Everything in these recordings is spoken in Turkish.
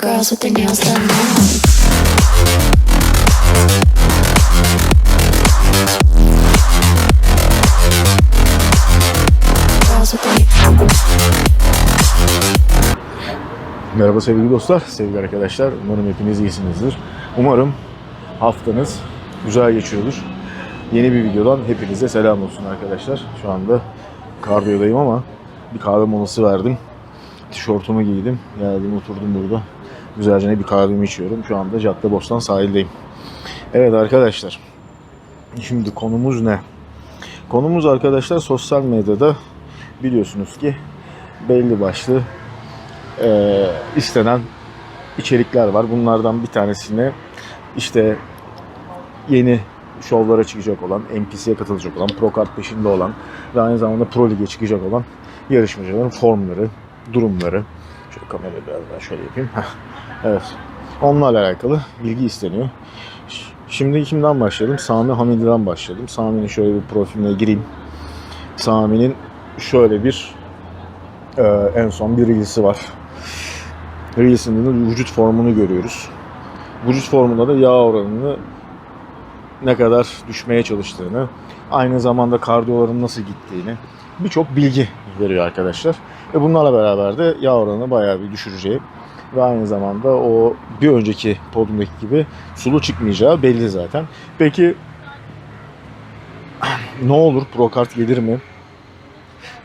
girls with their nails done now. Merhaba sevgili dostlar, sevgili arkadaşlar. Umarım hepiniz iyisinizdir. Umarım haftanız güzel geçiyordur. Yeni bir videodan hepinize selam olsun arkadaşlar. Şu anda kardiyodayım ama bir kahve molası verdim. Tişörtümü giydim. Geldim oturdum burada. Güzelce bir kahvemi içiyorum. Şu anda Caddebostan sahildeyim. Evet arkadaşlar. Şimdi konumuz ne? Konumuz arkadaşlar sosyal medyada biliyorsunuz ki belli başlı e, istenen içerikler var. Bunlardan bir tanesine işte yeni şovlara çıkacak olan, NPC'ye katılacak olan, Pro Kart peşinde olan ve aynı zamanda Pro Lig'e çıkacak olan yarışmacıların formları, durumları. Şöyle kamerayı biraz daha şöyle yapayım. Evet. Onlarla alakalı bilgi isteniyor. Şimdi kimden başlayalım? Sami Hamidi'den başlayalım. Sami'nin şöyle bir profiline gireyim. Sami'nin şöyle bir e, en son bir reels'i var. Reels'inde de vücut formunu görüyoruz. Vücut formunda da yağ oranını ne kadar düşmeye çalıştığını, aynı zamanda kardiyoların nasıl gittiğini birçok bilgi veriyor arkadaşlar. Ve bunlarla beraber de yağ oranını bayağı bir düşüreceği ve aynı zamanda o bir önceki podyumdaki gibi sulu çıkmayacağı belli zaten. Peki ne olur? Pro kart gelir mi?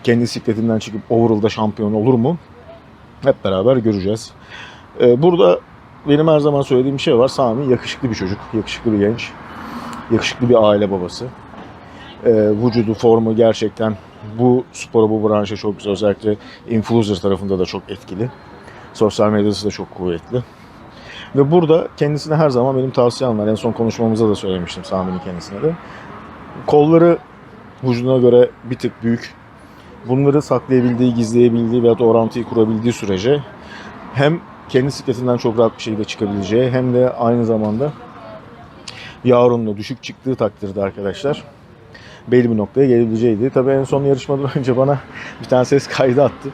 Kendi sikletinden çıkıp overall'da şampiyon olur mu? Hep beraber göreceğiz. Ee, burada benim her zaman söylediğim bir şey var. Sami yakışıklı bir çocuk, yakışıklı bir genç, yakışıklı bir aile babası. Ee, vücudu, formu gerçekten bu spora, bu branşa çok güzel. Özellikle influencer tarafında da çok etkili. Sosyal medyası da çok kuvvetli. Ve burada kendisine her zaman benim tavsiyem var. En son konuşmamızda da söylemiştim Sami'nin kendisine de. Kolları vücuduna göre bir tık büyük. Bunları saklayabildiği, gizleyebildiği veya orantıyı kurabildiği sürece hem kendi sikletinden çok rahat bir şekilde çıkabileceği hem de aynı zamanda oranında düşük çıktığı takdirde arkadaşlar belli bir noktaya gelebileceğiydi. Tabii en son yarışmadan önce bana bir tane ses kaydı attı.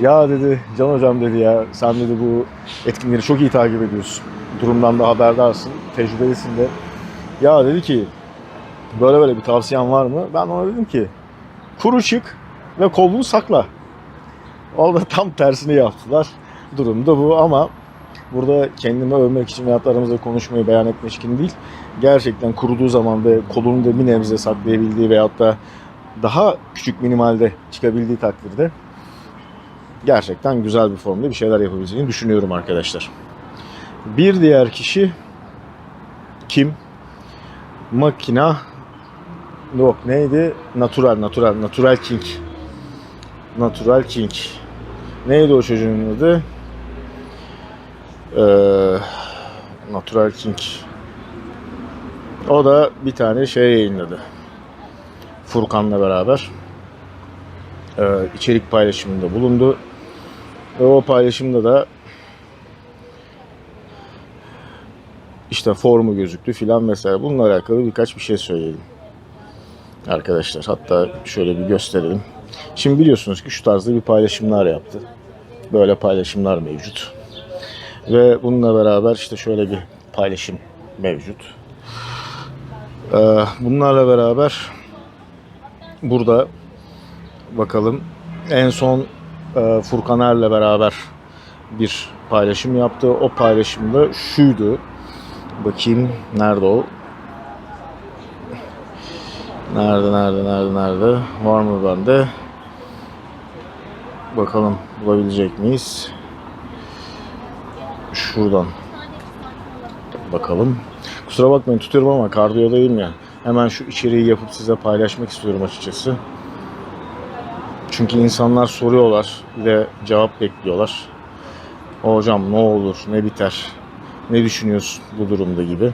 Ya dedi Can hocam dedi ya sen dedi bu etkinleri çok iyi takip ediyorsun. Durumdan da haberdarsın, tecrübelisin de. Ya dedi ki böyle böyle bir tavsiyen var mı? Ben ona dedim ki kuru çık ve kolunu sakla. Orada tam tersini yaptılar. Durum da bu ama burada kendimi övmek için veyahut da aramızda konuşmayı beyan etmek için değil. Gerçekten kuruduğu zaman ve kolunu da bir nebze saklayabildiği veyahut da daha küçük minimalde çıkabildiği takdirde gerçekten güzel bir formda bir şeyler yapabileceğini düşünüyorum arkadaşlar. Bir diğer kişi kim? Makina Yok neydi? Natural, Natural, Natural King. Natural King. Neydi o çocuğun adı? Ee, Natural King. O da bir tane şey yayınladı. Furkan'la beraber. Ee, içerik paylaşımında bulundu. Ve o paylaşımda da işte formu gözüktü filan vesaire. Bununla alakalı birkaç bir şey söyleyelim arkadaşlar. Hatta şöyle bir gösterelim. Şimdi biliyorsunuz ki şu tarzda bir paylaşımlar yaptı. Böyle paylaşımlar mevcut. Ve bununla beraber işte şöyle bir paylaşım mevcut. Ee, bunlarla beraber burada bakalım en son e, Furkan Er'le beraber bir paylaşım yaptı. O paylaşımda şuydu. Bakayım nerede o? Nerede, nerede, nerede, nerede? Var mı bende? Bakalım bulabilecek miyiz? Şuradan. Bakalım. Kusura bakmayın tutuyorum ama kardiyodayım ya. Hemen şu içeriği yapıp size paylaşmak istiyorum açıkçası. Çünkü insanlar soruyorlar ve cevap bekliyorlar. Hocam ne olur, ne biter, ne düşünüyorsun bu durumda gibi.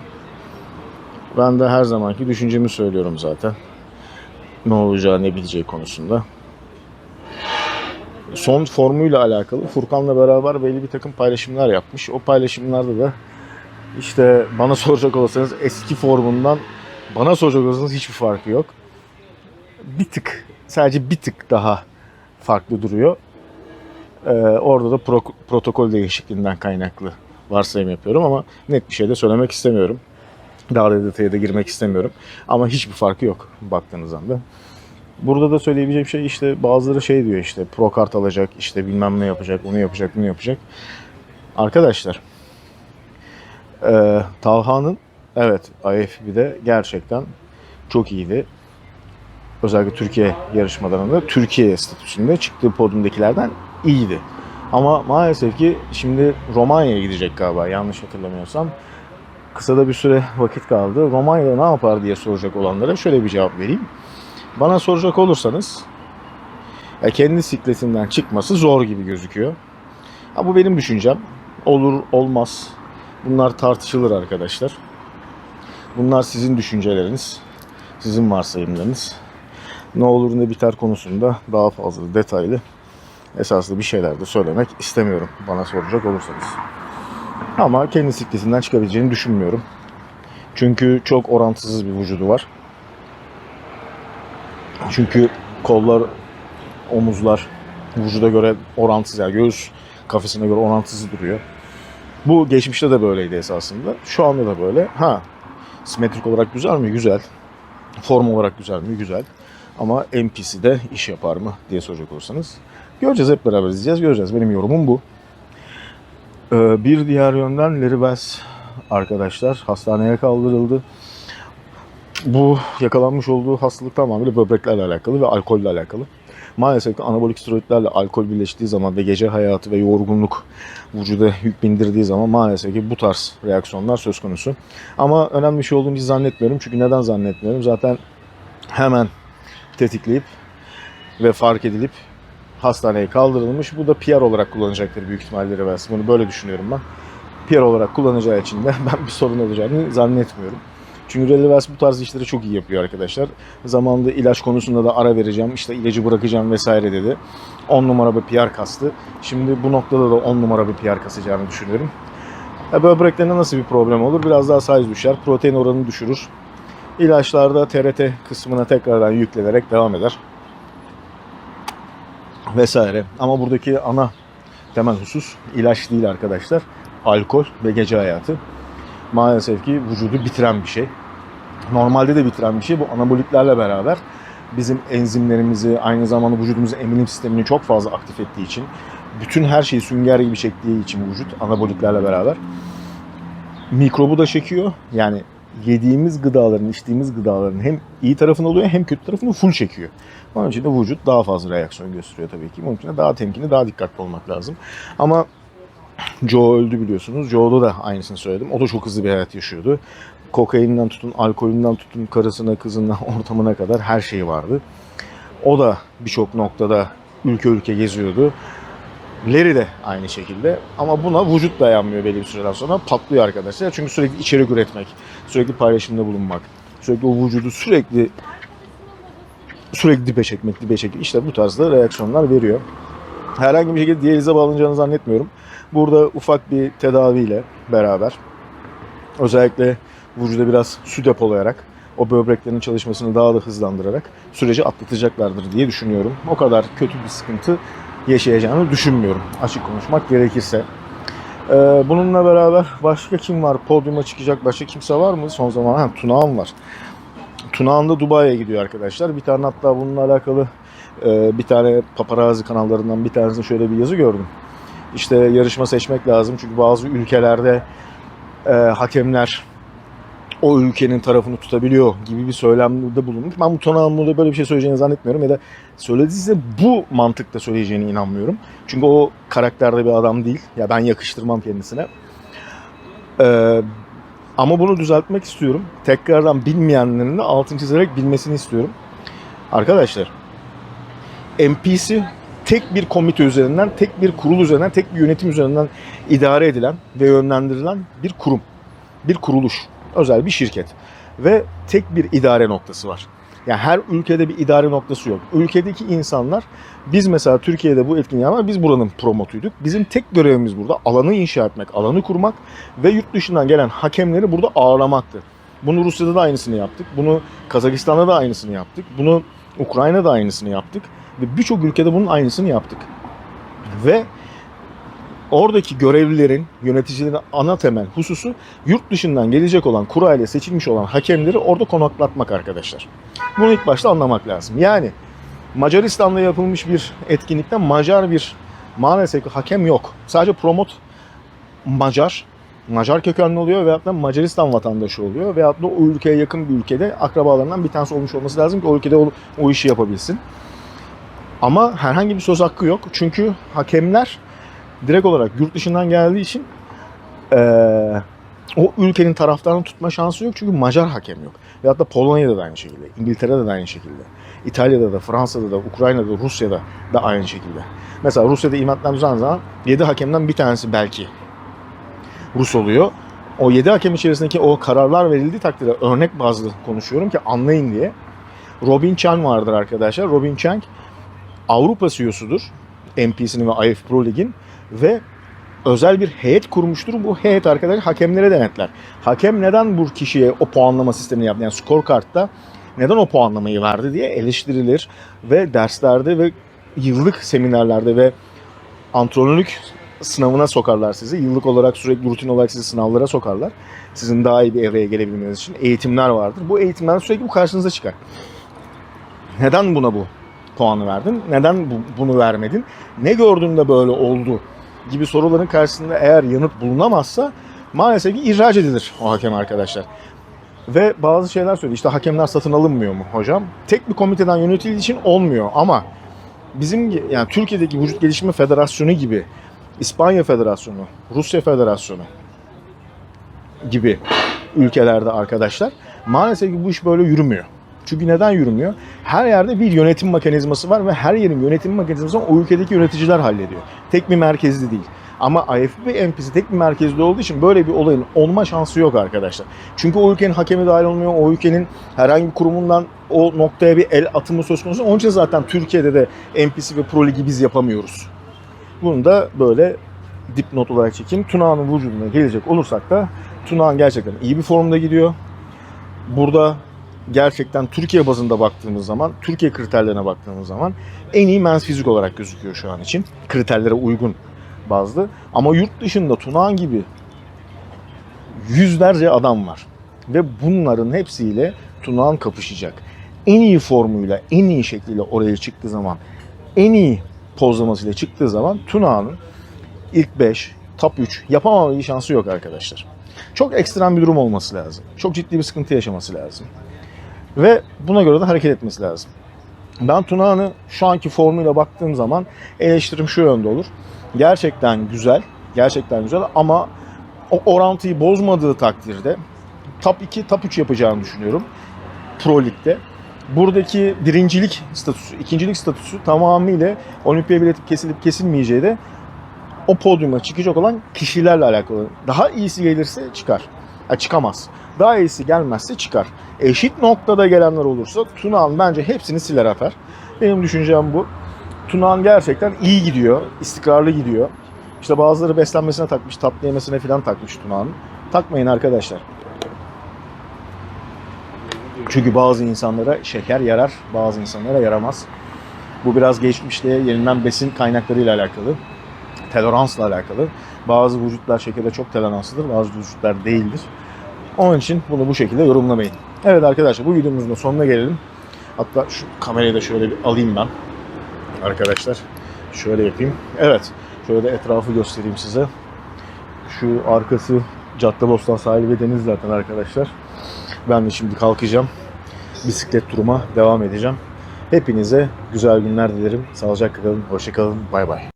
Ben de her zamanki düşüncemi söylüyorum zaten. Ne olacağı, ne bileceği konusunda. Son formuyla alakalı Furkan'la beraber belli bir takım paylaşımlar yapmış. O paylaşımlarda da işte bana soracak olursanız eski formundan bana soracak olursanız hiçbir farkı yok. Bir tık, sadece bir tık daha farklı duruyor. Ee, orada da pro- protokol değişikliğinden kaynaklı varsayım yapıyorum ama net bir şey de söylemek istemiyorum. Daha da detaya da girmek istemiyorum. Ama hiçbir farkı yok baktığınız anda. Burada da söyleyebileceğim şey işte bazıları şey diyor işte pro kart alacak, işte bilmem ne yapacak, onu yapacak, bunu yapacak. Arkadaşlar ee, Talha'nın evet IFB'de gerçekten çok iyiydi. Özellikle Türkiye yarışmalarında Türkiye statüsünde çıktığı podyumdakilerden iyiydi. Ama maalesef ki şimdi Romanya'ya gidecek galiba yanlış hatırlamıyorsam. Kısa da bir süre vakit kaldı. Romanya'da ne yapar diye soracak olanlara şöyle bir cevap vereyim. Bana soracak olursanız ya kendi sikletinden çıkması zor gibi gözüküyor. Ha, bu benim düşüncem. Olur olmaz. Bunlar tartışılır arkadaşlar. Bunlar sizin düşünceleriniz. Sizin varsayımlarınız. Ne olur ne biter konusunda daha fazla detaylı esaslı bir şeyler de söylemek istemiyorum bana soracak olursanız. Ama kendi sikletinden çıkabileceğini düşünmüyorum. Çünkü çok orantısız bir vücudu var. Çünkü kollar, omuzlar vücuda göre orantısız yani göğüs kafesine göre orantısız duruyor. Bu geçmişte de böyleydi esasında. Şu anda da böyle. Ha, simetrik olarak güzel mi? Güzel. Form olarak güzel mi? Güzel. Ama NPC de iş yapar mı diye soracak olursanız. Göreceğiz hep beraber izleyeceğiz. Göreceğiz. Benim yorumum bu. Ee, bir diğer yönden Larry West arkadaşlar hastaneye kaldırıldı. Bu yakalanmış olduğu hastalık tamamıyla böbreklerle alakalı ve alkolle alakalı. Maalesef ki anabolik steroidlerle alkol birleştiği zaman ve gece hayatı ve yorgunluk vücuda yük bindirdiği zaman maalesef ki bu tarz reaksiyonlar söz konusu. Ama önemli bir şey olduğunu hiç zannetmiyorum. Çünkü neden zannetmiyorum? Zaten hemen tetikleyip ve fark edilip hastaneye kaldırılmış. Bu da PR olarak kullanacaktır büyük ihtimalle Rivers. Bunu böyle düşünüyorum ben. PR olarak kullanacağı için de ben bir sorun olacağını zannetmiyorum. Çünkü Relivers bu tarz işleri çok iyi yapıyor arkadaşlar. Zamanında ilaç konusunda da ara vereceğim, işte ilacı bırakacağım vesaire dedi. 10 numara bir PR kastı. Şimdi bu noktada da 10 numara bir PR kasacağını düşünüyorum. E, böbreklerinde nasıl bir problem olur? Biraz daha size düşer, protein oranını düşürür. İlaçlarda TRT kısmına tekrardan yüklenerek devam eder. Vesaire. Ama buradaki ana temel husus ilaç değil arkadaşlar. Alkol ve gece hayatı. Maalesef ki vücudu bitiren bir şey. Normalde de bitiren bir şey. Bu anaboliklerle beraber bizim enzimlerimizi, aynı zamanda vücudumuzun emilim sistemini çok fazla aktif ettiği için, bütün her şeyi sünger gibi çektiği için vücut anaboliklerle beraber mikrobu da çekiyor. Yani yediğimiz gıdaların, içtiğimiz gıdaların hem iyi tarafını oluyor hem kötü tarafını full çekiyor. Onun için de vücut daha fazla reaksiyon gösteriyor tabii ki. Onun için de daha temkinli, daha dikkatli olmak lazım. Ama Joe öldü biliyorsunuz. Joe'da da aynısını söyledim. O da çok hızlı bir hayat yaşıyordu. Kokainden tutun, alkolünden tutun, karısına, kızına, ortamına kadar her şeyi vardı. O da birçok noktada ülke ülke geziyordu. Larry de aynı şekilde. Ama buna vücut dayanmıyor belli bir süreden sonra. Patlıyor arkadaşlar. Çünkü sürekli içerik üretmek, sürekli paylaşımda bulunmak, sürekli o vücudu sürekli sürekli dibe çekmek, dibe çekmek. İşte bu tarzda reaksiyonlar veriyor. Herhangi bir şekilde diyalize bağlanacağını zannetmiyorum. Burada ufak bir tedaviyle beraber özellikle vücuda biraz su depolayarak o böbreklerin çalışmasını daha da hızlandırarak süreci atlatacaklardır diye düşünüyorum. O kadar kötü bir sıkıntı yaşayacağını düşünmüyorum açık konuşmak gerekirse. Ee, bununla beraber başka kim var? Podyuma çıkacak başka kimse var mı? Son zaman ha, Tunağan var. Tunağan da Dubai'ye gidiyor arkadaşlar. Bir tane hatta bununla alakalı e, bir tane paparazzi kanallarından bir tanesinde şöyle bir yazı gördüm. İşte yarışma seçmek lazım çünkü bazı ülkelerde e, hakemler o ülkenin tarafını tutabiliyor gibi bir söylemde bulunmuş. Ben bu Tunağan'ın burada böyle bir şey söyleyeceğini zannetmiyorum ya da söylediyse bu mantıkta söyleyeceğine inanmıyorum. Çünkü o karakterde bir adam değil. Ya ben yakıştırmam kendisine. Ee, ama bunu düzeltmek istiyorum. Tekrardan bilmeyenlerin de altını çizerek bilmesini istiyorum. Arkadaşlar NPC tek bir komite üzerinden, tek bir kurul üzerinden, tek bir yönetim üzerinden idare edilen ve yönlendirilen bir kurum. Bir kuruluş. Özel bir şirket. Ve tek bir idare noktası var. Yani her ülkede bir idare noktası yok. Ülkedeki insanlar biz mesela Türkiye'de bu etkinliği ama biz buranın promotuyduk. Bizim tek görevimiz burada alanı inşa etmek, alanı kurmak ve yurt dışından gelen hakemleri burada ağırlamaktı. Bunu Rusya'da da aynısını yaptık. Bunu Kazakistan'da da aynısını yaptık. Bunu Ukrayna'da aynısını yaptık. Ve birçok ülkede bunun aynısını yaptık. Ve oradaki görevlilerin, yöneticilerin ana temel hususu yurt dışından gelecek olan kurayla seçilmiş olan hakemleri orada konaklatmak arkadaşlar. Bunu ilk başta anlamak lazım. Yani Macaristan'da yapılmış bir etkinlikte Macar bir maalesef hakem yok. Sadece promot Macar, Macar kökenli oluyor veyahut da Macaristan vatandaşı oluyor veyahut da o ülkeye yakın bir ülkede akrabalarından bir tanesi olmuş olması lazım ki o ülkede o, o işi yapabilsin. Ama herhangi bir söz hakkı yok. Çünkü hakemler direkt olarak yurt dışından geldiği için eee, o ülkenin taraftarını tutma şansı yok. Çünkü Macar hakem yok. Veyahut da Polonya'da da aynı şekilde. İngiltere'de de aynı şekilde. İtalya'da da, Fransa'da da, Ukrayna'da da, Rusya'da da aynı şekilde. Mesela Rusya'da imatlar düzenlenen zaman 7 hakemden bir tanesi belki Rus oluyor. O 7 hakem içerisindeki o kararlar verildiği takdirde örnek bazlı konuşuyorum ki anlayın diye. Robin Chan vardır arkadaşlar. Robin Chang Avrupa CEO'sudur. MP'sinin ve IF Pro Lig'in ve özel bir heyet kurmuştur. Bu heyet arkadaşlar hakemlere denetler. Hakem neden bu kişiye o puanlama sistemini yaptı? Yani scorecard'da neden o puanlamayı verdi diye eleştirilir ve derslerde ve yıllık seminerlerde ve antrenörlük sınavına sokarlar sizi. Yıllık olarak sürekli rutin olarak sizi sınavlara sokarlar. Sizin daha iyi bir evreye gelebilmeniz için eğitimler vardır. Bu eğitimler sürekli bu karşınıza çıkar. Neden buna bu puanı verdin? Neden bu- bunu vermedin? Ne gördün böyle oldu? Gibi soruların karşısında eğer yanıt bulunamazsa maalesef ki ihraç edilir o hakem arkadaşlar. Ve bazı şeyler söylüyor. İşte hakemler satın alınmıyor mu hocam? Tek bir komiteden yönetildiği için olmuyor ama bizim yani Türkiye'deki Vücut Gelişimi Federasyonu gibi İspanya Federasyonu, Rusya Federasyonu gibi ülkelerde arkadaşlar maalesef ki bu iş böyle yürümüyor. Çünkü neden yürümüyor? Her yerde bir yönetim mekanizması var ve her yerin yönetim mekanizmasını o ülkedeki yöneticiler hallediyor. Tek bir merkezli değil. Ama ve MP'si tek bir merkezli olduğu için böyle bir olayın olma şansı yok arkadaşlar. Çünkü o ülkenin hakemi dahil olmuyor, o ülkenin herhangi bir kurumundan o noktaya bir el atımı söz konusu. Onun için zaten Türkiye'de de MP'si ve Pro Ligi biz yapamıyoruz. Bunu da böyle dipnot olarak çekeyim. Tuna'nın vücuduna gelecek olursak da Tuna'nın gerçekten iyi bir formda gidiyor. Burada gerçekten Türkiye bazında baktığımız zaman, Türkiye kriterlerine baktığımız zaman en iyi mens fizik olarak gözüküyor şu an için. Kriterlere uygun bazlı. Ama yurt dışında Tunağan gibi yüzlerce adam var. Ve bunların hepsiyle Tunağan kapışacak. En iyi formuyla, en iyi şekliyle oraya çıktığı zaman, en iyi pozlamasıyla çıktığı zaman Tunağan'ın ilk 5, top 3 yapamama bir şansı yok arkadaşlar. Çok ekstrem bir durum olması lazım. Çok ciddi bir sıkıntı yaşaması lazım. Ve buna göre de hareket etmesi lazım. Ben Tunağan'ı şu anki formuyla baktığım zaman eleştirim şu yönde olur. Gerçekten güzel, gerçekten güzel ama o orantıyı bozmadığı takdirde top 2, top 3 yapacağını düşünüyorum. Pro Lig'de. Buradaki birincilik statüsü, ikincilik statüsü tamamıyla olimpiya bileti kesilip kesilmeyeceği de o podyuma çıkacak olan kişilerle alakalı. Daha iyisi gelirse çıkar. Ha, çıkamaz. Daha iyisi gelmezse çıkar. Eşit noktada gelenler olursa Tunağan bence hepsini siler atar. Benim düşüncem bu. Tunağan gerçekten iyi gidiyor. istikrarlı gidiyor. İşte bazıları beslenmesine takmış, tatlı yemesine falan takmış Tunağan'ın. Takmayın arkadaşlar. Çünkü bazı insanlara şeker yarar, bazı insanlara yaramaz. Bu biraz geçmişte yenilen besin kaynaklarıyla alakalı toleransla alakalı. Bazı vücutlar şekere çok toleranslıdır, bazı vücutlar değildir. Onun için bunu bu şekilde yorumlamayın. Evet arkadaşlar bu videomuzun da sonuna gelelim. Hatta şu kamerayı da şöyle bir alayım ben. Arkadaşlar şöyle yapayım. Evet şöyle de etrafı göstereyim size. Şu arkası Caddebostan sahili ve deniz zaten arkadaşlar. Ben de şimdi kalkacağım. Bisiklet turuma devam edeceğim. Hepinize güzel günler dilerim. Sağlıcakla kalın, hoşça kalın, bay bay.